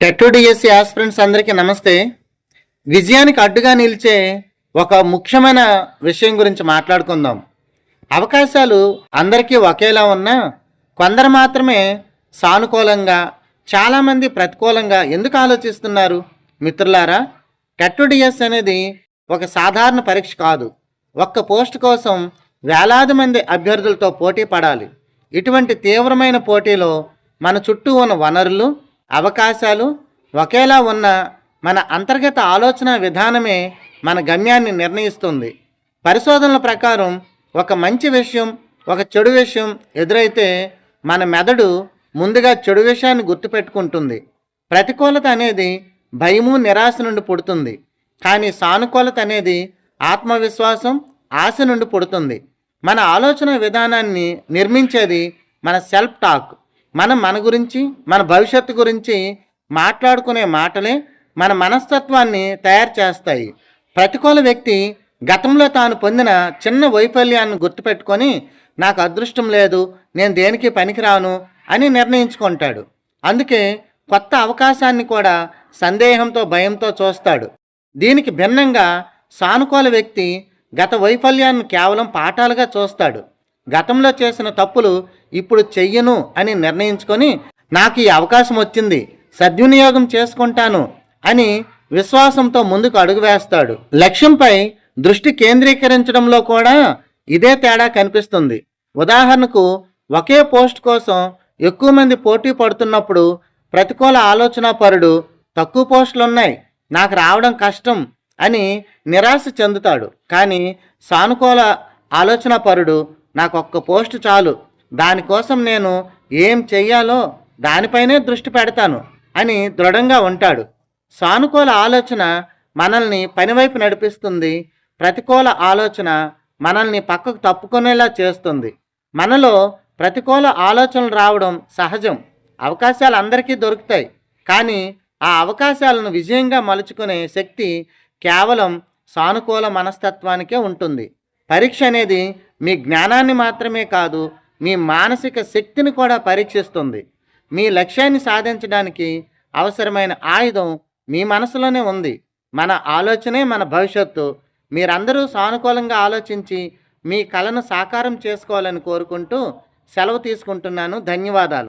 టెట్టుడిఎస్సి aspirants అందరికీ నమస్తే. విజయానికి అడ్డుగా నిలిచే ఒక ముఖ్యమైన విషయం గురించి మాట్లాడుకుందాం. అవకాశాలు అందరికీ ఒకేలా ఉన్నా కొందరు మాత్రమే సానుకూలంగా చాలామంది ప్రతికూలంగా ఎందుకు ఆలోచిస్తున్నారు? మిత్రులారా టెట్ అనేది ఒక సాధారణ పరీక్ష కాదు. ఒక్క పోస్ట్ కోసం వేలాది మంది అభ్యర్థులతో పోటీ పడాలి. ఇటువంటి తీవ్రమైన పోటీలో మన చుట్టూ ఉన్న వనరులు అవకాశాలు ఒకేలా ఉన్న మన అంతర్గత ఆలోచన విధానమే మన గమ్యాన్ని నిర్ణయిస్తుంది. పరిశోధనల ప్రకారం ఒక మంచి విషయం ఒక చెడు విషయం ఎదురైతే మన మెదడు ముందుగా చెడు విషయాన్ని గుర్తుపెట్టుకుంటుంది. ప్రతికూలత అనేది భయము నిరాశ నుండి పుడుతుంది. కానీ సానుకూలత అనేది ఆత్మవిశ్వాసం ఆశ నుండి పుడుతుంది. మన ఆలోచన విధానాన్ని నిర్మించేది మన సెల్ఫ్ టాక్. మనం మన గురించి మన భవిష్యత్తు గురించి మాట్లాడుకునే మాటలే మన మనస్తత్వాన్ని తయారు చేస్తాయి. ప్రతికూల వ్యక్తి గతంలో తాను పొందిన చిన్న వైఫల్యాన్ని గుర్తుపెట్టుకొని నాకు అదృష్టం లేదు నేను దేనికి పనికిరాను అని నిర్ణయించుకుంటాడు. అందుకే కొత్త అవకాశాన్ని కూడా సందేహంతో భయంతో చూస్తాడు. దీనికి భిన్నంగా సానుకూల వ్యక్తి గత వైఫల్యాన్ని కేవలం పాఠాలుగా చూస్తాడు. గతంలో చేసిన తప్పులు ఇప్పుడు చెయ్యను అని నిర్ణయించుకొని నాకు ఈ అవకాశం వచ్చింది సద్వినియోగం చేసుకుంటాను అని విశ్వాసంతో ముందుకు అడుగు వేస్తాడు. లక్ష్యంపై దృష్టి కేంద్రీకరించడంలో కూడా ఇదే తేడా కనిపిస్తుంది. ఉదాహరణకు ఒకే పోస్ట్ కోసం ఎక్కువ మంది పోటీ పడుతున్నప్పుడు ప్రతికూల ఆలోచన పరుడు తక్కువ పోస్టులు ఉన్నాయి నాకు రావడం కష్టం అని నిరాశ చెందుతాడు. కానీ సానుకూల ఆలోచన పరుడు నాకు ఒక్క పోస్ట్ చాలు. దానికోసం నేను ఏం చెయ్యాలో దానిపైనే దృష్టి పెడతాను అని దృఢంగా ఉంటాడు. సానుకూల ఆలోచన మనల్ని పనివైపు నడిపిస్తుంది. ప్రతికూల ఆలోచన మనల్ని పక్కకు తప్పుకునేలా చేస్తుంది. మనలో ప్రతికూల ఆలోచనలు రావడం సహజం. అవకాశాలు అందరికీ దొరుకుతాయి. కానీ ఆ అవకాశాలను విజయంగా మలుచుకునే శక్తి కేవలం సానుకూల మనస్తత్వానికే ఉంటుంది. పరీక్ష అనేది మీ జ్ఞానాన్ని మాత్రమే కాదు మీ మానసిక శక్తిని కూడా పరీక్షిస్తుంది. మీ లక్ష్యాన్ని సాధించడానికి అవసరమైన ఆయుధం మీ మనసులోనే ఉంది. మన ఆలోచనే మన భవిష్యత్తు. మీరందరూ సానుకూలంగా ఆలోచించి మీ కళను సాకారం చేసుకోవాలని కోరుకుంటూ సెలవు తీసుకుంటున్నాను. ధన్యవాదాలు.